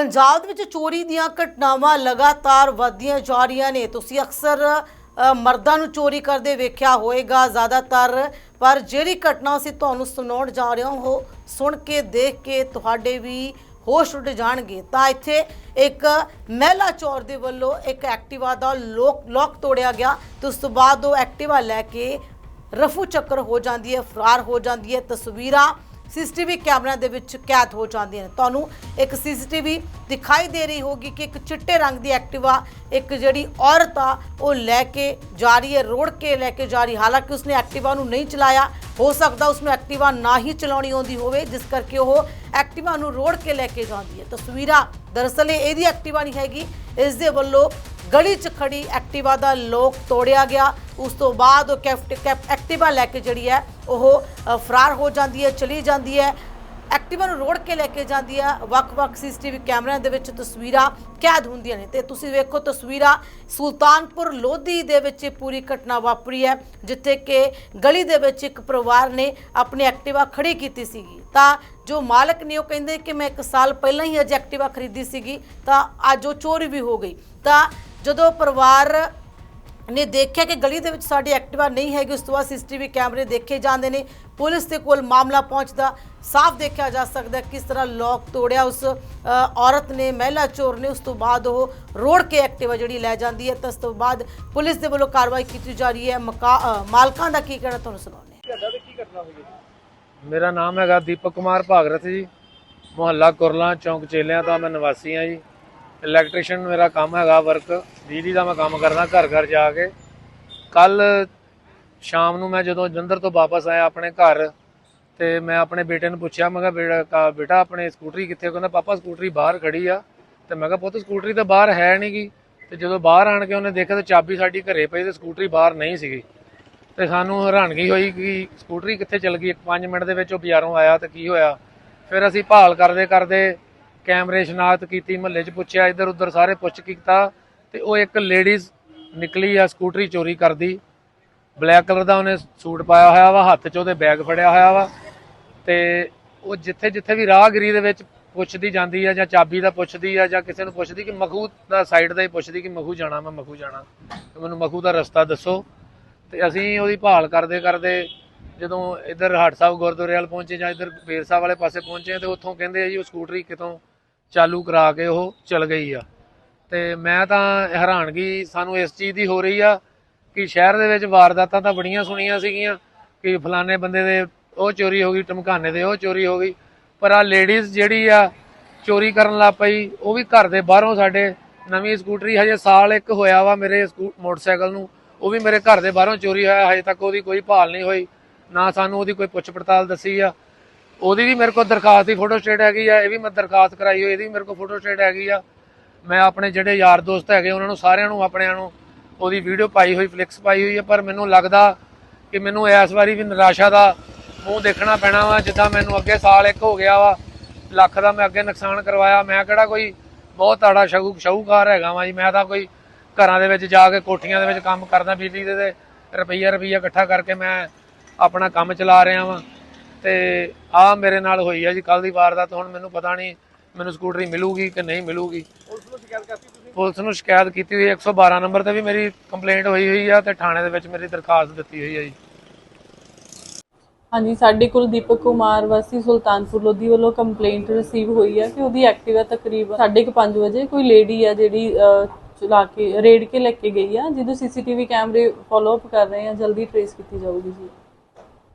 ਪੰਜਾਬ ਦੇ ਵਿੱਚ ਚੋਰੀ ਦੀਆਂ ਘਟਨਾਵਾਂ ਲਗਾਤਾਰ ਵਧਦੀਆਂ ਜਾ ਰਹੀਆਂ ਨੇ। ਤੁਸੀਂ ਅਕਸਰ ਮਰਦਾਂ ਨੂੰ ਚੋਰੀ ਕਰਦੇ ਵੇਖਿਆ ਹੋਵੇਗਾ ਜ਼ਿਆਦਾਤਰ, ਪਰ ਜਿਹੜੀ ਘਟਨਾ ਅਸੀਂ ਤੁਹਾਨੂੰ ਸੁਣਾਉਣ ਜਾ ਰਹੇ ਹਾਂ, ਉਹ ਸੁਣ ਕੇ, ਦੇਖ ਕੇ ਤੁਹਾਡੇ ਵੀ ਹੋਸ਼ ਉੱਡ ਜਾਣਗੇ। ਤਾਂ ਇੱਥੇ ਇੱਕ ਮਹਿਲਾ ਚੋਰ ਦੇ ਵੱਲੋਂ ਇੱਕ ਐਕਟਿਵਾ ਦਾ ਲੋਕ ਲੋਕ ਤੋੜਿਆ ਗਿਆ। ਤੇ ਉਸ ਤੋਂ ਬਾਅਦ ਉਹ ਐਕਟਿਵਾ ਲੈ ਕੇ ਰਫੂ ਚੱਕਰ ਹੋ ਜਾਂਦੀ ਹੈ, ਫਰਾਰ ਹੋ ਜਾਂਦੀ ਹੈ। ਤਸਵੀਰਾਂ ਸੀਸੀਟੀਵੀ ਕੈਮਰਿਆਂ ਦੇ ਵਿੱਚ ਕੈਦ ਹੋ ਜਾਂਦੀਆਂ ਨੇ। ਤੁਹਾਨੂੰ ਇੱਕ ਸੀਸੀਟੀਵੀ ਦਿਖਾਈ ਦੇ ਰਹੀ ਹੋਗੀ ਕਿ ਇੱਕ ਚਿੱਟੇ ਰੰਗ ਦੀ ਐਕਟਿਵਾ ਇੱਕ ਜਿਹੜੀ ਔਰਤ ਆ, ਉਹ ਲੈ ਕੇ ਜਾ ਰਹੀ ਹੈ, ਰੋੜ ਕੇ ਲੈ ਕੇ ਜਾ ਰਹੀ। ਹਾਲਾਂਕਿ ਉਸਨੇ ਐਕਟਿਵਾ ਨੂੰ ਨਹੀਂ ਚਲਾਇਆ। ਹੋ ਸਕਦਾ ਉਸਨੂੰ ਐਕਟਿਵਾ ਨਾ ਹੀ ਚਲਾਉਣੀ ਆਉਂਦੀ ਹੋਵੇ, ਜਿਸ ਕਰਕੇ ਉਹ ਐਕਟਿਵਾ ਨੂੰ ਰੋੜ ਕੇ ਲੈ ਕੇ ਜਾਂਦੀ ਹੈ। ਤਸਵੀਰਾਂ ਦਰਅਸਲ ਇਹਦੀ ਐਕਟਿਵਾ ਨਹੀਂ ਹੈਗੀ। ਇਸ ਦੇ ਵੱਲੋਂ ਗਲੀ 'ਚ ਖੜੀ ਐਕਟਿਵਾ ਦਾ ਲੋਕ ਤੋੜਿਆ ਗਿਆ। ਉਸ ਤੋਂ ਬਾਅਦ ਉਹ ਕੈਫਟ ਕੈਪ- ਐਕਟਿਵਾ ਲੈ ਕੇ ਜਿਹੜੀ ਹੈ, ਉਹ ਫਰਾਰ ਹੋ ਜਾਂਦੀ ਹੈ, ਚਲੀ ਜਾਂਦੀ ਹੈ। ਐਕਟਿਵਾ ਨੂੰ ਰੋੜ ਕੇ ਲੈ ਕੇ ਜਾਂਦੀ ਹੈ। ਵੱਖ-ਵੱਖ ਸੀਸੀਟੀਵੀ ਕੈਮਰਿਆਂ ਦੇ ਵਿੱਚ ਤਸਵੀਰਾਂ ਕੈਦ ਹੁੰਦੀਆਂ ਨੇ। ਤੇ ਤੁਸੀਂ ਵੇਖੋ ਤਸਵੀਰਾਂ ਸੁਲਤਾਨਪੁਰ ਲੋਧੀ ਦੇ ਵਿੱਚ ਇਹ ਪੂਰੀ ਘਟਨਾ ਵਾਪਰੀ ਹੈ, ਜਿੱਥੇ ਕਿ ਗਲੀ ਦੇ ਵਿੱਚ ਇੱਕ ਪਰਿਵਾਰ ਨੇ ਆਪਣੀ ਐਕਟਿਵਾ ਖੜੀ ਕੀਤੀ ਸੀਗੀ। ਤਾਂ ਜੋ ਮਾਲਕ ਨੇ ਉਹ ਕਹਿੰਦੇ ਕਿ ਮੈਂ ਇੱਕ ਸਾਲ ਪਹਿਲਾਂ ਹੀ ਅਜੇ ਐਕਟਿਵਾ ਖਰੀਦੀ ਸੀਗੀ, ਤਾਂ ਅੱਜ ਉਹ ਚੋਰੀ ਵੀ ਹੋ ਗਈ। ਤਾਂ ਜਦੋਂ ਪਰਿਵਾਰ ਨੇ ਦੇਖਿਆ ਕਿ ਗਲੀ ਦੇ ਵਿੱਚ ਸਾਡੀ ਐਕਟਿਵਾ ਨਹੀਂ ਹੈਗੀ, ਉਸ ਤੋਂ ਬਾਅਦ ਸੀਸੀਟੀਵੀ ਕੈਮਰੇ ਦੇਖੇ ਜਾਂਦੇ ਨੇ, ਪੁਲਿਸ ਦੇ ਕੋਲ ਮਾਮਲਾ ਪਹੁੰਚਦਾ, ਸਾਫ਼ ਦੇਖਿਆ ਜਾ ਸਕਦਾ ਕਿਸ ਤਰ੍ਹਾਂ ਲੋਕ ਤੋੜਿਆ ਉਸ ਔਰਤ ਨੇ, ਮਹਿਲਾ ਚੋਰ ਨੇ, ਉਸ ਤੋਂ ਬਾਅਦ ਉਹ ਰੋੜ ਕੇ ਐਕਟਿਵਾ ਜਿਹੜੀ ਲੈ ਜਾਂਦੀ ਹੈ, ਤਾਂ ਉਸ ਤੋਂ ਬਾਅਦ ਪੁਲਿਸ ਦੇ ਵੱਲੋਂ ਕਾਰਵਾਈ ਕੀਤੀ ਜਾ ਰਹੀ ਹੈ। ਮਕਾ ਮਾਲਕਾਂ ਦਾ ਕੀ ਕਹਿਣਾ ਤੁਹਾਨੂੰ ਸੁਣਾਉਂਦੇ ਹਾਂ? ਮੇਰਾ ਨਾਮ ਹੈਗਾ ਦੀਪਕ ਕੁਮਾਰ ਭਾਗਰਤ ਜੀ, ਮੁਹੱਲਾ ਕੁਰਲਾ, ਚੌਂਕ ਚੇਲਿਆਂ ਦਾ ਮੈਂ ਨਿਵਾਸੀ ਹਾਂ ਜੀ। ਇਲੈਕਟ੍ਰੀਸ਼ੀਅਨ ਮੇਰਾ ਕੰਮ ਹੈਗਾ ਵਰਕ ਬਿਜਲੀ ਦਾ ਮੈਂ ਕੰਮ ਕਰਦਾ ਘਰ ਘਰ ਜਾ ਕੇ। ਕੱਲ ਸ਼ਾਮ ਨੂੰ ਮੈਂ ਜਦੋਂ ਜਲੰਧਰ ਤੋਂ ਵਾਪਸ ਆਇਆ ਆਪਣੇ ਘਰ, ਤੇ ਮੈਂ ਆਪਣੇ ਬੇਟੇ ਨੂੰ ਪੁੱਛਿਆ, ਮੈਂ ਕਿਹਾ, ਬੇਟਾ, ਕਾ- ਬੇਟਾ, ਆਪਣੇ ਸਕੂਟਰੀ ਕਿੱਥੇ? ਕਹਿੰਦਾ, ਪਾਪਾ, ਸਕੂਟਰੀ ਬਾਹਰ ਖੜੀ ਆ। ਤੇ ਮੈਂ ਕਿਹਾ, ਪੁੱਤ, ਸਕੂਟਰੀ ਤਾਂ ਬਾਹਰ ਹੈ ਨਹੀਂ ਗੀ। ਤੇ ਜਦੋਂ ਬਾਹਰ ਆਣ ਕੇ ਉਹਨੇ ਦੇਖਿਆ, ਤਾਂ ਚਾਬੀ ਸਾਡੀ ਘਰੇ ਪਈ ਤੇ ਸਕੂਟਰੀ ਬਾਹਰ ਨਹੀਂ ਸੀਗੀ। ਤੇ ਸਾਨੂੰ ਹੈਰਾਨਗੀ ਹੋਈ ਕਿ ਸਕੂਟਰੀ ਕਿੱਥੇ ਚਲ ਗਈ? 5 ਮਿੰਟ ਦੇ ਵਿੱਚ ਉਹ ਬਾਜ਼ਾਰੋਂ ਆਇਆ ਤੇ ਕੀ ਹੋਇਆ? ਫਿਰ ਅਸੀਂ ਭਾਲ ਕਰਦੇ ਕਰਦੇ ਕੈਮਰੇ ਸ਼ਨਾਖਤ ਕੀਤੀ, ਮਹੱਲੇ 'ਚ ਪੁੱਛਿਆ ਇੱਧਰ ਉੱਧਰ ਸਾਰੇ ਪੁੱਛ ਕੀਤਾ ਤੇ ਉਹ ਇੱਕ ਲੇਡੀਜ਼ ਨਿਕਲੀ ਆ, ਸਕੂਟਰੀ ਚੋਰੀ ਕਰਦੀ। ਬਲੈਕ ਕਲਰ ਦਾ ਉਹਨੇ ਸੂਟ ਪਾਇਆ ਹੋਇਆ ਵਾ, ਹੱਥ 'ਚ ਉਹਦੇ ਬੈਗ ਫੜਿਆ ਹੋਇਆ ਵਾ ਤੇ ਉਹ ਜਿੱਥੇ ਜਿੱਥੇ ਵੀ ਰਾਹਗੀਰੀ ਦੇ ਵਿੱਚ ਪੁੱਛਦੀ ਜਾਂਦੀ ਆ ਜਾਂ ਚਾਬੀ ਦਾ ਪੁੱਛਦੀ ਆ ਜਾਂ ਕਿਸੇ ਨੂੰ ਪੁੱਛਦੀ ਕਿ ਮਖੂ ਦਾ ਸਾਈਡ ਦਾ ਹੀ ਪੁੱਛਦੀ ਕਿ ਮਖੂ ਜਾਣਾ, ਮੈਂ ਮਖੂ ਜਾਣਾ। ਤੇ ਮੈਨੂੰ ਮਖੂ ਦਾ ਰਸਤਾ ਦੱਸੋ। ਤੇ ਅਸੀਂ ਉਹਦੀ ਭਾਲ ਕਰਦੇ ਕਰਦੇ ਜਦੋਂ ਇੱਧਰ ਹੱਟ ਸਾਹਿਬ ਗੁਰਦੁਆਰੇ ਵਾਲ ਪਹੁੰਚੇ ਜਾਂ ਇੱਧਰ ਬੇਰ ਸਾਹਿਬ ਵਾਲੇ ਪਾਸੇ ਪਹੁੰਚੇ ਤੇ ਉੱਥੋਂ ਕਹਿੰਦੇ ਆ ਜੀ ਉਹ ਸਕੂਟਰੀ ਕਿਤੋਂ ਚਾਲੂ ਕਰਾ ਕੇ ਉਹ ਚਲ ਗਈ ਆ। ਤੇ ਮੈਂ ਤਾਂ ਹੈਰਾਨਗੀ ਸਾਨੂੰ ਇਸ ਚੀਜ਼ ਦੀ ਹੋ ਰਹੀ ਆ ਕਿ ਸ਼ਹਿਰ ਦੇ ਵਿੱਚ ਵਾਰਦਾਤਾਂ ਤਾਂ ਬੜੀਆਂ ਸੁਣੀਆਂ ਸੀਗੀਆਂ ਕਿ ਫਲਾਣੇ ਬੰਦੇ ਦੇ ਉਹ ਚੋਰੀ ਹੋ ਗਈ ਟਮਕਾਨੇ ਦੇ ਉਹ ਚੋਰੀ ਹੋ ਗਈ। ਪਰ ਆ ਲੇਡੀਜ਼ ਜਿਹੜੀ ਆ ਚੋਰੀ ਕਰਨ ਲੱਗ ਪਈ, ਉਹ ਵੀ ਘਰ ਦੇ ਬਾਹਰੋਂ ਸਾਡੇ ਨਵੀਂ ਸਕੂਟਰੀ ਹਜੇ ਸਾਲ ਇੱਕ ਹੋਇਆ ਵਾ ਮੇਰੇ ਸਕੂ- ਮੋਟਰਸਾਈਕਲ ਨੂੰ, ਉਹ ਵੀ ਮੇਰੇ ਘਰ ਦੇ ਬਾਹਰੋਂ ਚੋਰੀ ਹੋਇਆ, ਹਜੇ ਤੱਕ ਉਹਦੀ ਕੋਈ ਭਾਲ ਨਹੀਂ ਹੋਈ। ਨਾ ਸਾਨੂੰ ਉਹਦੀ ਕੋਈ ਪੁੱਛ ਪੜਤਾਲ ਦੱਸੀ ਆ। ਉਹਦੀ ਵੀ ਮੇਰੇ ਕੋਲ ਦਰਖਾਸਤ ਦੀ ਫੋਟੋ ਸਟੇਟ ਹੈਗੀ ਆ, ਇਹ ਵੀ ਮੈਂ ਦਰਖਾਸਤ ਕਰਾਈ ਹੋਈ, ਇਹਦੀ ਵੀ ਮੇਰੇ ਕੋਲ ਫੋਟੋ ਸਟੇਟ ਹੈਗੀ ਆ। ਮੈਂ ਆਪਣੇ ਜਿਹੜੇ ਯਾਰ ਦੋਸਤ ਹੈਗੇ, ਉਹਨਾਂ ਨੂੰ ਸਾਰਿਆਂ ਨੂੰ, ਆਪਣਿਆਂ ਨੂੰ ਉਹਦੀ ਵੀਡੀਓ ਪਾਈ ਹੋਈ ਫਲਿਕਸ ਪਾਈ ਹੋਈ ਹੈ ਪਰ ਮੈਨੂੰ ਲੱਗਦਾ ਕਿ ਮੈਨੂੰ ਇਸ ਵਾਰੀ ਵੀ ਨਿਰਾਸ਼ਾ ਦਾ ਮੂੰਹ ਦੇਖਣਾ ਪੈਣਾ ਵਾ, ਜਿੱਦਾਂ ਮੈਨੂੰ ਅੱਗੇ ਸਾਲ ਇੱਕ ਹੋ ਗਿਆ ਵਾ, ਲੱਖ ਦਾ ਮੈਂ ਅੱਗੇ ਨੁਕਸਾਨ ਕਰਵਾਇਆ। ਮੈਂ ਕਿਹੜਾ ਕੋਈ ਬਹੁਤ ਤਾੜਾ ਸ਼ਾਹੂ ਸ਼ਾਹੂਕਾਰ ਹੈਗਾ ਵਾ ਜੀ, ਮੈਂ ਤਾਂ ਕੋਈ ਘਰਾਂ ਦੇ ਵਿੱਚ ਜਾ ਕੇ ਕੋਠੀਆਂ ਦੇ ਵਿੱਚ ਕੰਮ ਕਰਦਾ, ਬਿਜਲੀ ਦੇ ਤੇ ਰੁਪਈਆ ਰੁਪਈਆ ਇਕੱਠਾ ਕਰਕੇ ਮੈਂ ਆਪਣਾ ਕੰਮ ਚਲਾ ਰਿਹਾ ਵਾਂ। ਤੇ ਆ ਮੇਰੇ ਨਾਲ ਹੋਈ ਆ ਜੀ ਕੱਲ ਦੀ ਵਾਰਦਾਤ ਹੁਣ ਮੈਨੂੰ ਪਤਾ ਨਹੀਂ ਮੈਨੂੰ ਸਕੂਟਰੀ ਮਿਲੂਗੀ ਕਿ ਨਹੀਂ ਮਿਲੂਗੀ। ਪੁਲਿਸ ਨੂੰ ਸ਼ਿਕਾਇਤ ਕੀਤੀ ਹੋਈ ਹੈ 112 ਨੰਬਰ ਤੇ ਵੀ ਮੇਰੀ ਕੰਪਲੇਂਟ ਹੋਈ ਹੋਈ ਆ ਤੇ ਥਾਣੇ ਦੇ ਵਿੱਚ ਮੇਰੀ ਦਰਖਾਸਤ ਦਿੱਤੀ ਹੋਈ ਹੈ ਜੀ। ਹਾਂਜੀ ਸਾਡੇ ਕੋਲ ਦੀਪਕ ਕੁਮਾਰ ਵਾਸੀ ਸੁਲਤਾਨਪੁਰ ਲੋਧੀ ਵੱਲੋਂ ਕੰਪਲੇਂਟ ਰਿਸੀਵ ਹੋਈ ਹੈ ਕਿ ਉਹਦੀ ਐਕਟਿਵਾ ਤਕਰੀਬਨ 5:30 ਵਜੇ ਕੋਈ ਲੇਡੀ ਆ ਜਿਹੜੀ ਚਲਾ ਕੇ ਰੇਡ ਕੇ ਲੈ ਕੇ ਗਈ ਆ ਜਿਹਨੂੰ ਸੀਸੀਟੀਵੀ ਕੈਮਰੇ ਫਾਲੋ ਅਪ ਕਰ ਰਹੇ ਆ ਜਲਦੀ ਟ੍ਰੇਸ ਕੀਤੀ ਜਾਊਗੀ ਜੀ।